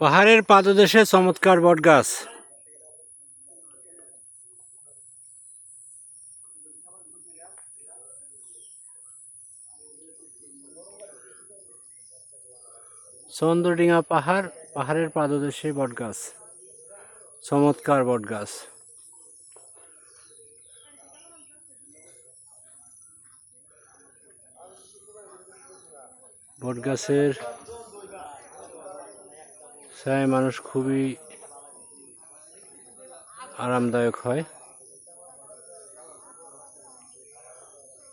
পাহাড়ের পাদদেশে চমৎকার বটগাছ। চন্দ্রডিঙা পাহাড় পাহাড়ের পাদদেশে বটগাছ। চমৎকার বটগাছ। বটগাছের তাই মানুষ খুবই আরামদায়ক হয়।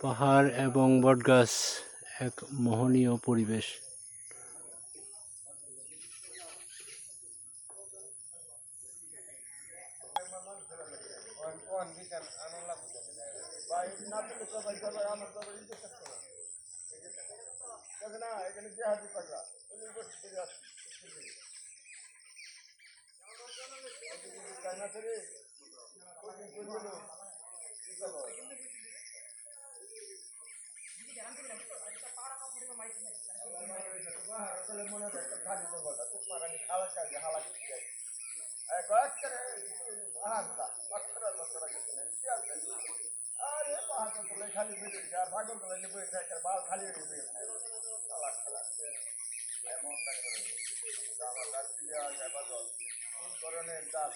পাহাড় এবং বটগাছ এক মোহনীয় পরিবেশ। এখানে যে হাতি পাকা মনে হয় একটা ধানি জঙ্গলটা খুব মারানি খালা খালি হালা খেতে কয়েকটা পাহাড়টা পাঁচটা বছর আগে কি আছে আরে পাহাড়টা তোলে খালি বেড়ে গেছে আর ভাগল তোলে নিয়ে বসে একটা বাল খালি কোন ধরনের দাঁত